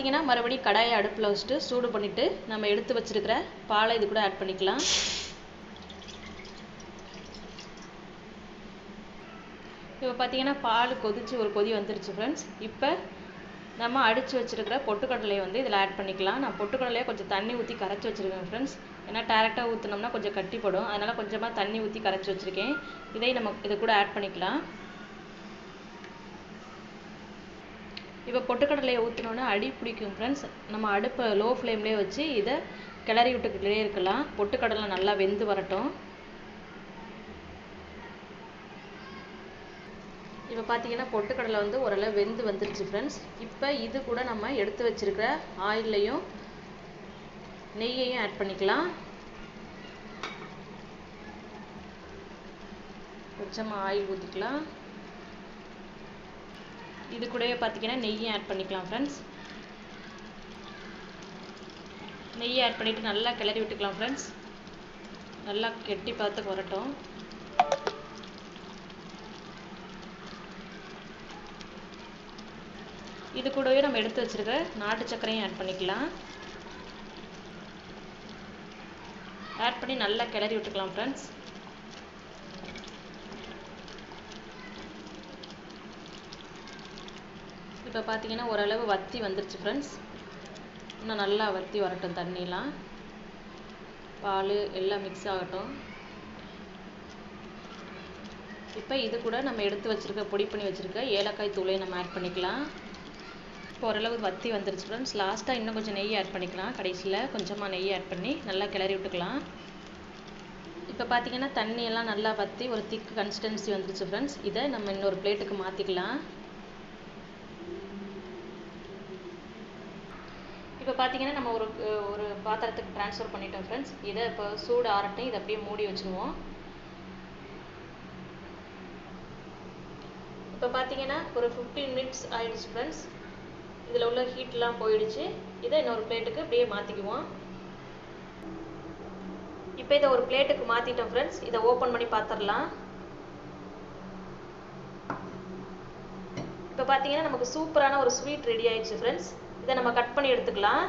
பார்த்தீங்கன்னா மறுபடியும் கடாயை அடுப்பில் வச்சுட்டு சூடு பண்ணிவிட்டு நம்ம எடுத்து வச்சிருக்கிற பாலை இது கூட ஆட் பண்ணிக்கலாம். இப்போ பார்த்தீங்கன்னா பால் கொதிச்சு ஒரு கொதி வந்துருச்சு ஃப்ரெண்ட்ஸ் இப்போ நம்ம அடித்து வச்சுருக்கிற பொட்டுக்கடலையை வந்து இதில் ஆட் பண்ணிக்கலாம். நான் பொட்டுக்கடலையை கொஞ்சம் தண்ணி ஊற்றி கரைச்சி வச்சுருக்கேன் ஃப்ரெண்ட்ஸ் ஏன்னா டேரெக்டாக ஊற்றினோம்னா கொஞ்சம் கட்டிப்படும். அதனால் கொஞ்சமாக தண்ணி ஊற்றி கரைச்சி வச்சுருக்கேன். இதை நம்ம இது கூட ஆட் பண்ணிக்கலாம். இப்போ பொட்டுக்கடலையை ஊற்றினோன்னா அடி பிடிக்கும் ஃப்ரெண்ட்ஸ் நம்ம அடுப்பை லோ ஃப்ளேம்லேயே வச்சு இதை கிளறி விட்டுக்கிட்டே இருக்கலாம். பொட்டுக்கடலை நல்லா வெந்து வரட்டும். இப்போ பார்த்தீங்கன்னா பொட்டுக்கடலை வந்து ஓரளவு வெந்து வந்துருச்சு ஃப்ரெண்ட்ஸ் இப்போ இது கூட நம்ம எடுத்து வச்சிருக்கிற ஆயில்லையும் நெய்யையும் ஆட் பண்ணிக்கலாம். கொஞ்சமாக ஆயில் ஊற்றிக்கலாம் இது கூடவே பார்த்தீங்கன்னா நெய்யும் ஆட் பண்ணிக்கலாம் ஃப்ரெண்ட்ஸ் நெய்யை ஆட் பண்ணிவிட்டு நல்லா கிளறி விட்டுக்கலாம் ஃப்ரெண்ட்ஸ் நல்லா கெட்டி பார்த்து வரட்டும் இது கூடவே நம்ம எடுத்து வச்சுருக்க நாட்டு சர்க்கரையும் ஆட் பண்ணிக்கலாம். ஆட் பண்ணி நல்லா கிளறி விட்டுக்கலாம் ஃப்ரெண்ட்ஸ் இப்போ பார்த்தீங்கன்னா ஓரளவு வத்தி வந்துருச்சு ஃப்ரெண்ட்ஸ் இன்னும் நல்லா வத்தி வரட்டும் தண்ணிலாம் பால் எல்லாம் மிக்ஸ் ஆகட்டும். இப்போ இது கூட நம்ம எடுத்து வச்சுருக்க பொடி பண்ணி வச்சுருக்க ஏலக்காய் தூளையும் நம்ம ஆட் பண்ணிக்கலாம். இப்போ ஓரளவு வத்தி வந்துருச்சு ஃப்ரெண்ட்ஸ் லாஸ்ட்டாக இன்னும் கொஞ்சம் நெய் ஆட் பண்ணிக்கலாம். கடைசியில் கொஞ்சமாக நெய் ஆட் பண்ணி நல்லா கிளறி விட்டுக்கலாம். இப்போ பார்த்தீங்கன்னா தண்ணியெல்லாம் நல்லா வற்றி ஒரு திக் கன்சிஸ்டன்சி வந்துருச்சு ஃப்ரெண்ட்ஸ் இதை நம்ம இன்னொரு பிளேட்டுக்கு மாற்றிக்கலாம் இப்போ பார்த்தீங்கன்னா நம்ம ஒரு ஒரு பாத்திரத்துக்கு ட்ரான்ஸ்ஃபர் பண்ணிட்டோம் ஃப்ரெண்ட்ஸ் இதை இப்போ சூடு ஆரட்டும் இதை அப்படியே மூடி வச்சுருவோம். இப்போ பார்த்தீங்கன்னா ஒரு ஃபிஃப்டீன் மினிட்ஸ் ஆயிடுச்சு ஃப்ரெண்ட்ஸ் இதில் உள்ள ஹீட்லாம் போயிடுச்சு. இதை இன்னொரு பிளேட்டுக்கு அப்படியே மாற்றிக்குவோம் இப்போ இதை ஒரு பிளேட்டுக்கு மாற்றிட்டோம் ஃப்ரெண்ட்ஸ் இதை ஓப்பன் பண்ணி பார்த்துடலாம் இப்போ பார்த்தீங்கன்னா நமக்கு சூப்பரான ஒரு ஸ்வீட் ரெடி ஆயிடுச்சு ஃப்ரெண்ட்ஸ் இதை நம்ம கட் பண்ணி எடுத்துக்கலாம்.